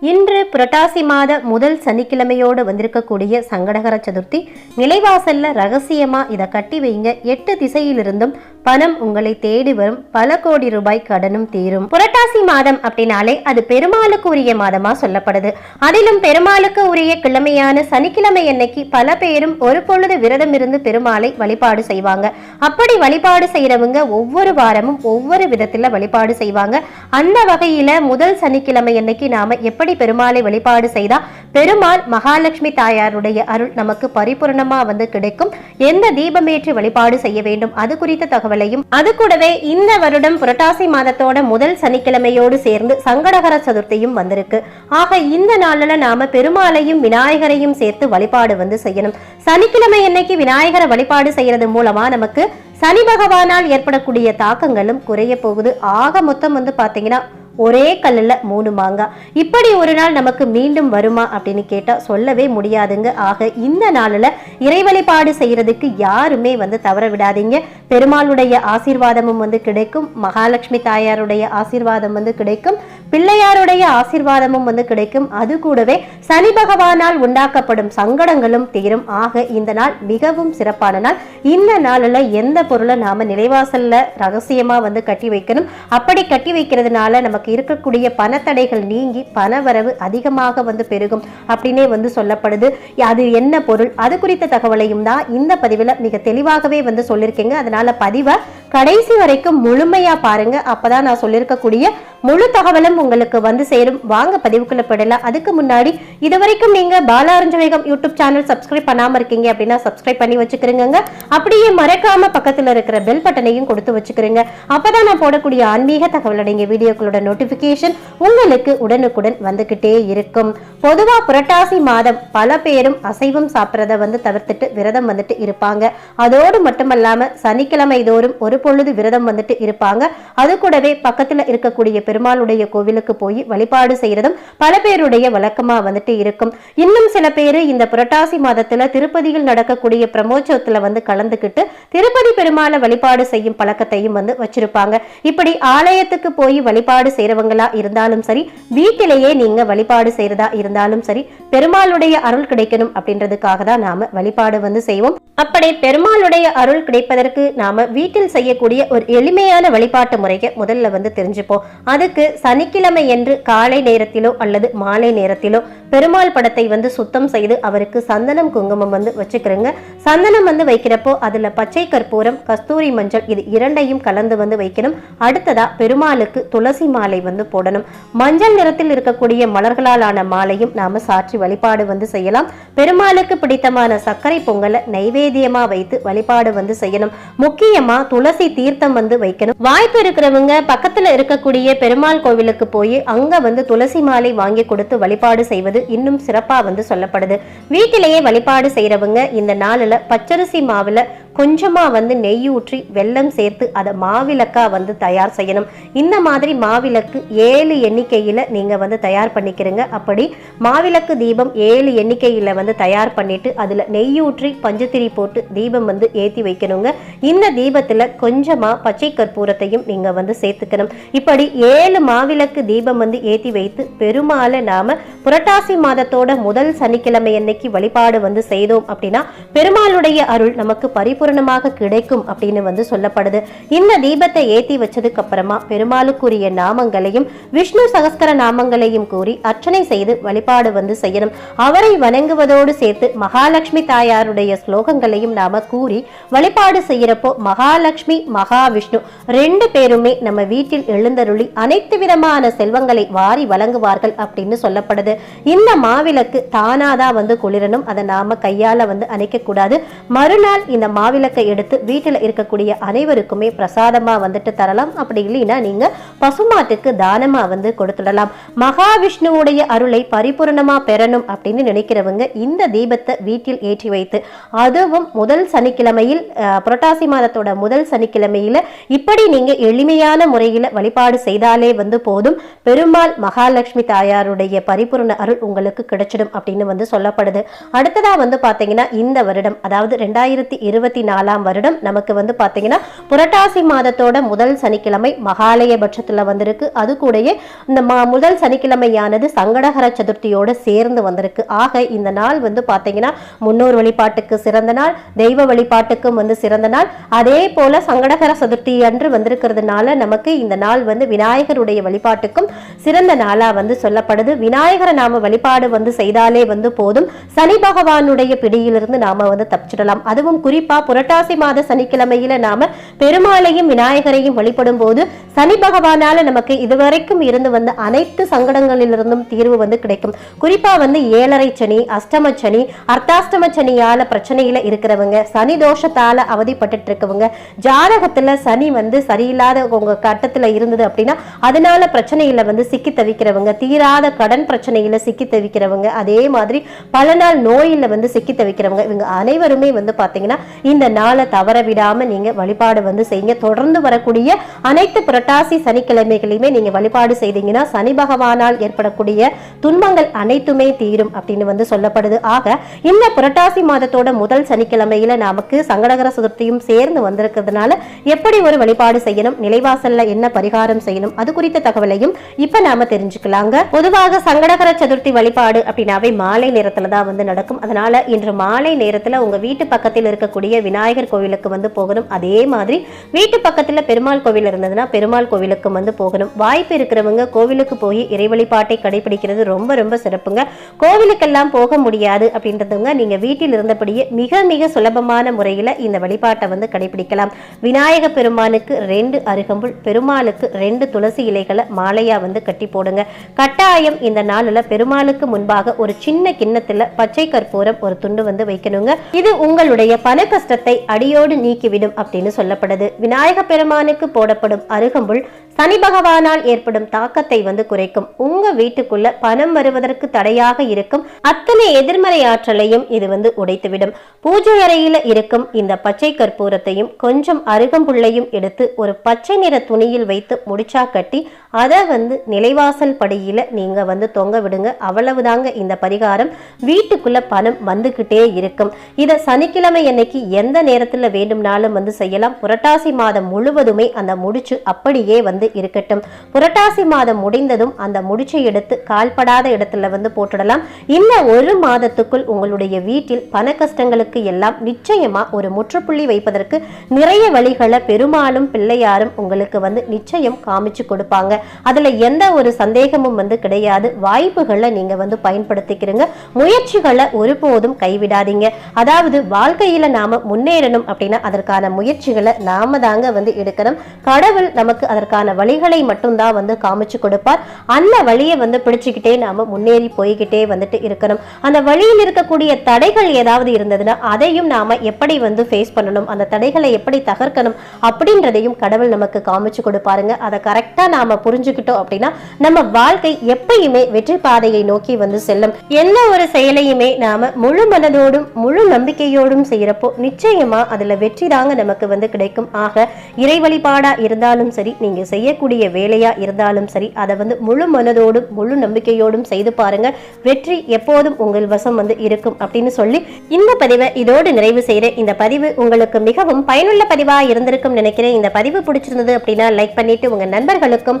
இன்று புரட்டாசி மாத முதல் சனிக்கிழமையோடு வந்திருக்கக்கூடிய சங்கடகர சதுர்த்தி நிலைவாசல்ல ரகசியமா இதை கட்டி வைங்க. எட்டு திசையிலிருந்தும் பணம் உங்களை தேடி வரும். பல கோடி ரூபாய் கடனும் தீரும். புரட்டாசி மாதம் அப்படின்னாலே அது பெருமாளுக்கு உரிய மாதமா சொல்லப்படுது. அதிலும் பெருமாளுக்கு உரிய கிழமையான சனிக்கிழமை அன்னைக்கு பல பேரும் ஒரு பொழுது விரதம் இருந்து பெருமாளை வழிபாடு செய்வாங்க. அப்படி வழிபாடு செய்யறவங்க ஒவ்வொரு வாரமும் ஒவ்வொரு விதத்துல வழிபாடு செய்வாங்க. அந்த வகையில முதல் சனிக்கிழமை அன்னைக்கு நாம எப்படி எப்படி பெருமாளை வழிபாடு செய்தா பெருமாள் மகாலட்சுமி தாயாருடைய அருள் நமக்கு பரிபூர்ணமா வந்து கிடைக்கும். எந்த தீபமேற்றி வழிபாடு செய்ய வேண்டும்? அது குறித்த தகவலையும் அது கூடவே இந்த வருடம் புரட்டாசி மாதத்தோட முதல் சனிக்கிழமையோடு சேர்ந்து சங்கடகர சதுர்த்தியும் வந்திருக்கு. ஆக இந்த நாளில் நாம பெருமாளையும் விநாயகரையும் சேர்த்து வழிபாடு வந்து செய்யணும். சனிக்கிழமை அன்னைக்கு விநாயகரை வழிபாடு செய்யறது மூலமா நமக்கு சனி பகவானால் ஏற்படக்கூடிய தாக்கங்களும் குறைய போகுது. ஆக மொத்தம் வந்து பாத்தீங்கன்னா ஒரே கல்லில் மூணு மாங்காய் இப்படி ஒரு நாள் நமக்கு மீண்டும் வருமா அப்படின்னு கேட்டால் சொல்லவே முடியாதுங்க. ஆக இந்த நாளில் இறை வழிபாடு செய்யறதுக்கு யாருமே வந்து தவற விடாதீங்க. பெருமாளுடைய ஆசீர்வாதமும் வந்து கிடைக்கும். மகாலட்சுமி தாயாருடைய ஆசீர்வாதம் வந்து கிடைக்கும். பிள்ளையாருடைய ஆசீர்வாதமும் வந்து கிடைக்கும். அது கூடவே சனி பகவானால் உண்டாக்கப்படும் சங்கடங்களும் தீரும். ஆக இந்த நாள் மிகவும் சிறப்பான நாள். இந்த நாளில் எந்த பொருளை நாம நிலைவாசல்ல ரகசியமா வந்து கட்டி வைக்கணும்? அப்படி கட்டி வைக்கிறதுனால நமக்கு இருக்கக்கூடிய பணத்தடைகள் நீங்கி பணவரவு அதிகமாக வந்து பெருகும் அப்படின்னே வந்து சொல்லப்படுது. அது என்ன பொருள்? அது குறித்த தகவலையும் தான் இந்த பதிவில் மிக தெளிவாகவே வந்து சொல்லியிருக்கேங்க அதனால பதிவை கடைசி வரைக்கும் முழுமையா பாருங்க. அப்பதான் நான் சொல்லியிருக்கக்கூடிய முழு தகவலும் உங்களுக்கு வந்து சேரும். வாங்க பதிவுக்குள்ள போயிடலாம். அதுக்கு முன்னாடி இது வரைக்கும் நீங்க பாலாரஞ்சவேகம் யூடியூப் சேனல் சப்ஸ்கிரைப் பண்ணாம இருக்கீங்க அப்படின்னா சப்ஸ்கிரைப் பண்ணி வச்சுக்கிறீங்க அப்படியே மறக்காம பக்கத்துல இருக்கிற பெல் பட்டனையும் கொடுத்து வச்சுக்கிறீங்க அப்பதான் நான் போடக்கூடிய ஆன்மீக தகவல் அடங்கிய வீடியோக்களோட நோட்டிபிகேஷன் உங்களுக்கு உடனுக்குடன் வந்துகிட்டே இருக்கும். பொதுவா புரட்டாசி மாதம் பல பேரும் அசைவம் சாப்பிட்றத வந்து தவிர்த்துட்டு விரதம் வந்துட்டு இருப்பாங்க. அதோடு மட்டுமல்லாம சனிக்கிழமை தோறும் ஒரு பொழுது விரதம் வந்துட்டு இருப்பாங்க. அது கூடவே பக்கத்துல இருக்கக்கூடிய பெருமாளுடைய கோவிலுக்கு போய் வழிபாடு செய்யறதும் பல பேருடைய வழக்கமா வந்துட்டு இருக்கும். இன்னும் சில பேரு இந்த புரட்டாசி மாதத்துல திருப்பதியில் நடக்கக்கூடிய பிரமோற்சவத்துல வந்து கலந்துக்கிட்டு திருப்பதி பெருமாளை வழிபாடு செய்யும் பழக்கத்தையும் வந்து வச்சிருப்பாங்க. இப்படி ஆலயத்துக்கு போய் வழிபாடு செய்யறவங்களா இருந்தாலும் சரி வீட்டிலேயே நீங்க வழிபாடு செய்யறதா இருந்தாலும் சரி பெருமாளுடைய அருள் கிடைக்கணும் அப்படின்றதுக்காக தான் நாம வழிபாடு வந்து செய்வோம். அப்படி பெருமாளுடைய அருள் கிடைப்பதற்கு நாம வீட்டில் செய்ய செய்யக்கூடிய ஒரு எளிமையான வழிபாட்டு முறையை முதல்ல வந்து தெரிஞ்சுப்போம். அதுக்கு சனிக்கிழமை என்று காலை நேரத்திலோ அல்லது மாலை நேரத்திலோ பெருமாள் படத்தை வந்து சுத்தம் செய்து அவருக்கு சந்தனம் குங்குமம் வந்து வச்சுக்கிறோங்க. சந்தனம் வந்து வைக்கிறப்போ அதில் பச்சை கற்பூரம் கஸ்தூரி மஞ்சள் இது இரண்டையும் கலந்து வந்து வைக்கணும். அடுத்ததாக பெருமாளுக்கு துளசி மாலை வந்து போடணும். மஞ்சள் நிறத்தில் இருக்கக்கூடிய மலர்களால் ஆன மாலையும் நாம் சாற்றி வழிபாடு வந்து செய்யலாம். பெருமாளுக்கு பிடித்தமான சர்க்கரை பொங்கலை நைவேத்தியமாக வைத்து வழிபாடு வந்து செய்யணும். முக்கியமாக துளசி தீர்த்தம் வந்து வைக்கணும். வாய்ப்பு இருக்கிறவங்க பக்கத்தில் இருக்கக்கூடிய பெருமாள் கோவிலுக்கு போய் அங்கே வந்து துளசி மாலை வாங்கி கொடுத்து வழிபாடு செய்வது இன்னும் சிறப்பா வந்து சொல்லப்படுது. வீட்டிலேயே வழிபாடு செய்யறவங்க இந்த நாளில் பச்சரிசி மாவில் கொஞ்சமா வந்து நெய் ஊற்றி வெல்லம் சேர்த்து அதை மாவிளக்கா வந்து தயார் செய்யணும். இந்த மாதிரி மாவிளக்கு ஏழு எண்ணிக்கையில் நீங்க வந்து தயார் பண்ணிக்கிறீங்க. அப்படி மாவிளக்கு தீபம் ஏழு எண்ணிக்கையில் வந்து தயார் பண்ணிட்டு அதுல நெய் ஊற்றி பஞ்சத்திரி போட்டு தீபம் வந்து ஏத்தி வைக்கணுங்க. இந்த தீபத்துல கொஞ்சமா பச்சை கற்பூரத்தையும் நீங்க வந்து சேர்த்துக்கணும். இப்படி ஏழு மாவிளக்கு தீபம் வந்து ஏத்தி வைத்து பெருமாளை நாம புரட்டாசி மாதத்தோட முதல் சனிக்கிழமை அன்னைக்கு வழிபாடு வந்து செய்தோம் அப்படின்னா பெருமாளுடைய அருள் நமக்கு பரிபூரணமாக கிடைக்கும் அப்படின்னு வந்து சொல்லப்படுது. இந்த தீபத்தை ஏத்தி வச்சதுக்கு அப்புறமா பெருமாளுக்குரிய நாமங்களையும் விஷ்ணு சகஸ்கர நாமங்களையும் கூறி அர்ச்சனை செய்து வழிபாடு வந்து செய்யணும். அவரை வணங்குவதோடு சேர்த்து மகாலட்சுமி தாயாருடைய ஸ்லோகங்களையும் நாம கூறி வழிபாடு செய்யறப்போ மகாலட்சுமி மகாவிஷ்ணு ரெண்டு பேருமே நம்ம வீட்டில் எழுந்தருளி அனைத்து விதமான செல்வங்களை வாரி வழங்குவார்கள் அப்படின்னு சொல்லப்படுது. இந்த மாவிளக்கு தானாதான் வந்து குளிரணும். அதை நாம கையால வந்து அணைக்க கூடாது மறுநாள் இந்த மாவிளக்கு மாவிளக்கை எடுத்து வீட்டில் இருக்கக்கூடிய அனைவருக்குமே பிரசாதமாக வந்துட்டு தரலாம். அப்படி இல்லைன்னா நீங்கள் பசுமாட்டுக்கு தானமாக வந்து கொடுத்துடலாம். மகாவிஷ்ணுவுடைய அருளை பரிபூர்ணமாக பெறணும் அப்படின்னு நினைக்கிறவங்க இந்த தீபத்தை வீட்டில் ஏற்றி வைத்து அதுவும் முதல் சனிக்கிழமையில் புரட்டாசி மாதத்தோட முதல் சனிக்கிழமையில் இப்படி நீங்கள் எளிமையான முறையில் வழிபாடு செய்தாலே வந்து போதும். பெருமாள் மகாலட்சுமி தாயாருடைய பரிபூர்ண அருள் உங்களுக்கு கிடைச்சிடும் அப்படின்னு வந்து சொல்லப்படுது. அடுத்ததாக வந்து பார்த்தீங்கன்னா இந்த வருடம் அதாவது ரெண்டாயிரத்தி இருபத்தி இருபத்தி நாலாம் வருடம் நமக்கு வந்து பார்த்தீங்கன்னா புரட்டாசி மாதத்தோட முதல் சனிக்கிழமை மகாலய பட்சத்தில் வந்திருக்கு. அது கூடயே இந்த மா- முதல் சனிக்கிழமையானது சங்கடகர சதுர்த்தியோட சேர்ந்து வந்திருக்கு. ஆக இந்த நாள் வந்து பார்த்தீங்கன்னா முன்னோர் வழிபாட்டுக்கு சிறந்த நாள் தெய்வ வழிபாட்டுக்கும் வந்து சிறந்த நாள். அதே போல சங்கடகர சதுர்த்தி அன்று வந்திருக்கிறதுனால நமக்கு இந்த நாள் வந்து விநாயகருடைய வழிபாட்டுக்கும் சிறந்த நாளாக வந்து சொல்லப்படுது. விநாயகரை நாம வழிபாடு வந்து செய்தாலே வந்து போதும். சனி பகவானுடைய பிடியிலிருந்து நாம வந்து தப்பிச்சிடலாம். அதுவும் குறிப்பா புரட்டாசி மாத சனிக்கிழமையில நாம பெருமாளையும் விநாயகரையும் வழிபடும் போது சனி பகவானால நமக்கு இதுவரைக்கும் இருந்து வந்த அனைத்து சங்கடங்களிலிருந்தும் தீர்வு வந்து கிடைக்கும். குறிப்பா வந்து ஏழரை சனி அஷ்டம சனி அர்த்தாஷ்டம சனியால பிரச்சனையில இருக்கிறவங்க சனி தோஷத்தால அவதிப்பட்டு இருக்கவங்க ஜாதகத்துல சனி வந்து சரியில்லாத உங்க கட்டத்துல இருந்தது அப்படின்னா அதனால பிரச்சனையில வந்து சிக்கி தவிக்கிறவங்க தீராத கடன் பிரச்சனையில சிக்கி தவிக்கிறவங்க அதே மாதிரி பல நாள் நோயில வந்து சிக்கி தவிக்கிறவங்க இவங்க அனைவருமே வந்து பாத்தீங்கன்னா இந்த நாளை தவற விடாம நீங்க வழிபாடு வந்து செய்யுங்க. தொடர்ந்து வரக்கூடிய அனைத்து புரட்டாசி சனிக்கிழமைகளையுமே நீங்க வழிபாடு செய்தீங்கன்னா சனி பகவானால் ஏற்படக்கூடிய துன்பங்கள் அனைத்துமே தீரும் அப்படின்னு வந்து சொல்லப்படுது. ஆக இந்த புரட்டாசி மாதத்தோட முதல் சனிக்கிழமையில நமக்கு சங்கடகர சதுர்த்தியும் சேர்ந்து வந்திருக்கிறதுனால எப்படி ஒரு வழிபாடு செய்யணும் நிலைவாசல்ல என்ன பரிகாரம் செய்யணும் அது குறித்த தகவலையும் இப்ப நாம தெரிஞ்சுக்கலாங்க. பொதுவாக சங்கடகர சதுர்த்தி வழிபாடு அப்படின்னாவே மாலை நேரத்துல தான் வந்து நடக்கும். அதனால இன்று மாலை நேரத்துல உங்க வீட்டு பக்கத்தில் இருக்கக்கூடிய விநாயகர் கோவிலுக்கு வந்து போகணும். அதே மாதிரி வீட்டு பக்கத்தில் பெருமாள் கோவில் இருந்ததுன்னா பெருமாள் கோவிலுக்கு வந்து போகணும். வாய்ப்பு இருக்கிறவங்க கோவிலுக்கு போய் இறை வழிபாட்டை கடைபிடிக்கிறது ரொம்ப ரொம்ப சிறப்புங்க. கோவிலுக்கெல்லாம் போக முடியாது அப்படின்றதுங்க நீங்கள் வீட்டில் இருந்தபடியே மிக மிக சுலபமான முறையில் இந்த வழிபாட்டை வந்து கடைபிடிக்கலாம். விநாயக பெருமானுக்கு ரெண்டு அருகம்புல் பெருமாளுக்கு ரெண்டு துளசி இலைகளை மாலையாக வந்து கட்டி போடுங்க. கட்டாயம் இந்த நாளில் பெருமாளுக்கு முன்பாக ஒரு சின்ன கிண்ணத்தில் பச்சை கற்பூரம் ஒரு துண்டு வந்து வைக்கணுங்க. இது உங்களுடைய பண கஷ்டத்தை அடியோடு நீக்கிவிடும் அப்படின்னு சொல்லப்படுது. விநாயக பெருமானுக்கு போடப்படும் அருகம்புல் சனி பகவானால் ஏற்படும் தாக்கத்தை வந்து குறைக்கும். உங்க வீட்டுக்குள்ள பணம் வருவதற்கு தடையாக இருக்கும். அத்தனை எதிர்மறை ஆற்றலையும் இது வந்து உடைத்துவிடும். பூஜை அறையில இருக்கும் இந்த பச்சை கற்பூரத்தையும் கொஞ்சம் அருகம்புள்ளையும் எடுத்து ஒரு பச்சை நிற துணியில் வைத்து முடிச்சா கட்டி அதை வந்து நிலைவாசல் படியில நீங்க வந்து தொங்க விடுங்க. அவ்வளவுதாங்க இந்த பரிகாரம். வீட்டுக்குள்ள பணம் வந்துகிட்டே இருக்கும். இதை சனிக்கிழமை அன்னைக்கு எந்த நேரத்துல வேண்டும்னாலும் வந்து செய்யலாம். புரட்டாசி மாதம் முழுவதுமே அந்த முடிச்சு அப்படியே வந்து இருக்கட்டும். புரட்டாசி மாதம் முடிந்ததும் அந்த முடிச்சை எடுத்து கால்படாத இடத்துல வந்து போட்டுடலாம். இந்த ஒரு மாதத்துக்குள் உங்களுடைய வீட்டில் பண கஷ்டங்களுக்கு எல்லாம் நிச்சயமா ஒரு முற்றுப்புள்ளி வைப்பதற்கு நிறைய வழிகளை பெருமாளும் பிள்ளையாரும் உங்களுக்கு வந்து நிச்சயம் காமிச்சு கொடுப்பாங்க. அதுல எந்த ஒரு சந்தேகமும் வந்து கிடையாது. வாய்ப்புகளை நீங்க வந்து பயன்படுத்திக்கிறீங்க. முயற்சிகளை ஒருபோதும் கைவிடாதீங்க. அதாவது வாழ்க்கையில நாம முன்னேறணும் அப்படின்னா அதற்கான முயற்சிகளை நாம தாங்க வந்து எடுக்கணும். கடவுள் நமக்கு அதற்கான வழிகளை மட்டும்தான் வந்து காமிச்சு கொடுப்பார். அந்த வழியை வந்து பிடிச்சுக்கிட்டே நாம முன்னேறி போய்கிட்டே வந்துட்டு இருக்கணும். அந்த வழியில் இருக்கக்கூடிய தடைகள் ஏதாவது இருந்ததுன்னா அதையும் நாம எப்படி வந்து ஃபேஸ் பண்ணணும்? அந்த தடைகளை எப்படி தகர்க்கணும்? அப்படின்றதையும் கடவுள் நமக்கு காமிச்சு கொடுப்பாருங்க. அதை கரெக்டா நாம புரிஞ்சுக்கிட்டோம் அப்படின்னா நம்ம வாழ்க்கை எப்பயுமே வெற்றி பாதையை நோக்கி வந்து செல்லும். எந்த ஒரு செயலையுமே நாம முழு மனதோடும் முழு நம்பிக்கையோடும் செய்யறப்போ நிச்சயமா அதுல வெற்றி தாங்க நமக்கு வந்து கிடைக்கும். ஆக இறை வழிபாடா இருந்தாலும் சரி நீங்க செய்ய செய்யக்கூடிய வேலையா இருந்தாலும் சரி அதை வந்து முழு மனதோடும் முழு நம்பிக்கையோடும் செய்து பாருங்க. வெற்றி எப்போதும் உங்கள் வசம் வந்து இருக்கும் அப்படின்னு சொல்லி இந்த பதிவை இதோடு நிறைவு செய்கிறேன் இந்த பதிவு உங்களுக்கு மிகவும் பயனுள்ள பதிவாக இருந்திருக்கும் நினைக்கிறேன். இந்த பதிவு பிடிச்சிருந்தது அப்படின்னா லைக் பண்ணிட்டு உங்கள் நண்பர்களுக்கும்